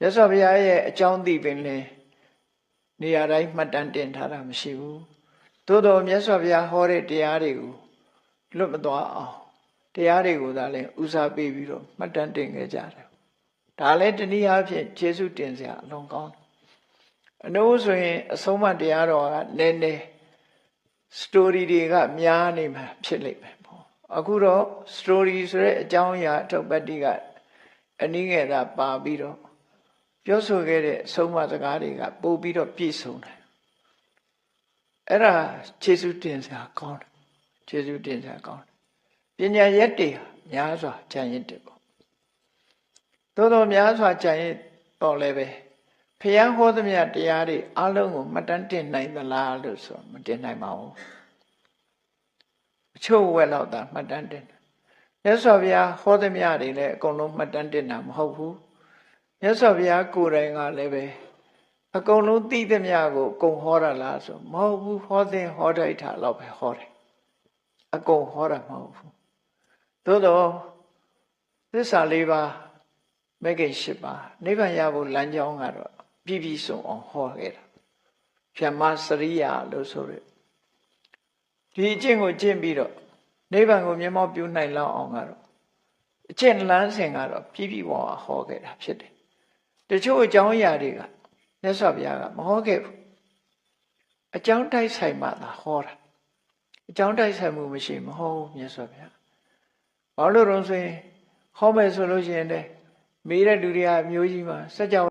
မြတ်စွာဘုရားရဲ့အကြောင်းသိပင်လေနေရာတိုင်းမှတ်တမ်းတင်ထားတာမရှိဘူးသို့တော်မြတ်စွာဘုရားဟောတဲ့တရားတွေကိုလွတ်မသွားအောင်တရားတွေကိုသာလဲဦးစားပေးပြီးတော့မှတ်တမ်းတင်ခဲ့ကြတယ်ဒါလည်းတနည်းအားဖြင့်ယေရှုတင်စရာအလွန်ကောင်းတယ်အနုဆိုရင်အဆုံးအမတရားတော်ကနည်းနည်း story တွေကများနေမှာဖြစ်လိမ့်မယ်ပေါ့အခုတော့ story ဆိုတဲ့အကြောင်းအရာအထုပ်ပတ်တိကအနည်းငယ်သာပါပြီးတော့ ပြောဆိုခဲ့တဲ့အဆုံးအမစကားတွေကပို့ပြီးတော့ပြည့်စုံတယ်အဲ့ဒါခြေဆုတင်စရာကောင်းတယ်ခြေဆုတင်စရာကောင်းတယ်ပညာရက်တွေဟာများစွာဉာဏ်ရစ်တယ်ပေါ့သို့တော်များစွာဉာဏ်ရစ်တော့လည်းပဲဖျားဟောသမျှတရားတွေအလုံးကိုမှတ်တမ်းတင်နိုင်သလားလို့ဆိုမတင်နိုင်ပါဘူးအချို့ဝက်တော့သာမှတ်တမ်းတင်တယ်မြတ်စွာဘုရားဟောသမျှတွေလည်းအကုန်လုံးမှတ်တမ်းတင်တာမဟုတ်ဘူး မြတ်စွာဘုရားကိုယ်တိုင်ကလည်းပဲအကုန်လုံးသိသမျှကိုအကုန်ဟောတာလားဆိုမဟုတ်ဘူးဟောတဲ့ဟောတိုက်တာတော့ပဲဟောတယ်အကုန်ဟောတာမဟုတ်ဘူးသို့တော့သစ္စာလေးပါးမဂ္ဂင်၈ပါးနိဗ္ဗာန်ရဖို့လမ်းကြောင်းကတော့ပြည့်ပြည့်စုံအောင်ဟောခဲ့တာဖြမစရိယာလို့ဆိုရဒီအကျင့်ကိုကျင့်ပြီးတော့နိဗ္ဗာန်ကိုမျက်မှောက်ပြုနိုင်လောက်အောင်ကတော့အကျင့်လမ်းစဉ်ကတော့ပြည့်ပြည့်ဝဝဟောခဲ့တာဖြစ်တယ် တချို့အကြောင်းအရာတွေကမြတ်စွာဘုရားကမဟောခဲ့ဘူးအကြောင်းတိုက်ဆိုင်မှသာဟောတာအကြောင်းတိုက်ဆိုင်မှုမရှိမဟုတ်ဘူးမြတ်စွာဘုရားဘာလို့လဲဆိုရင်ဟောမယ်ဆိုလို့ရှိရင်လေမေးတဲ့လူတွေကအမျိုးကြီးမှာစัจ java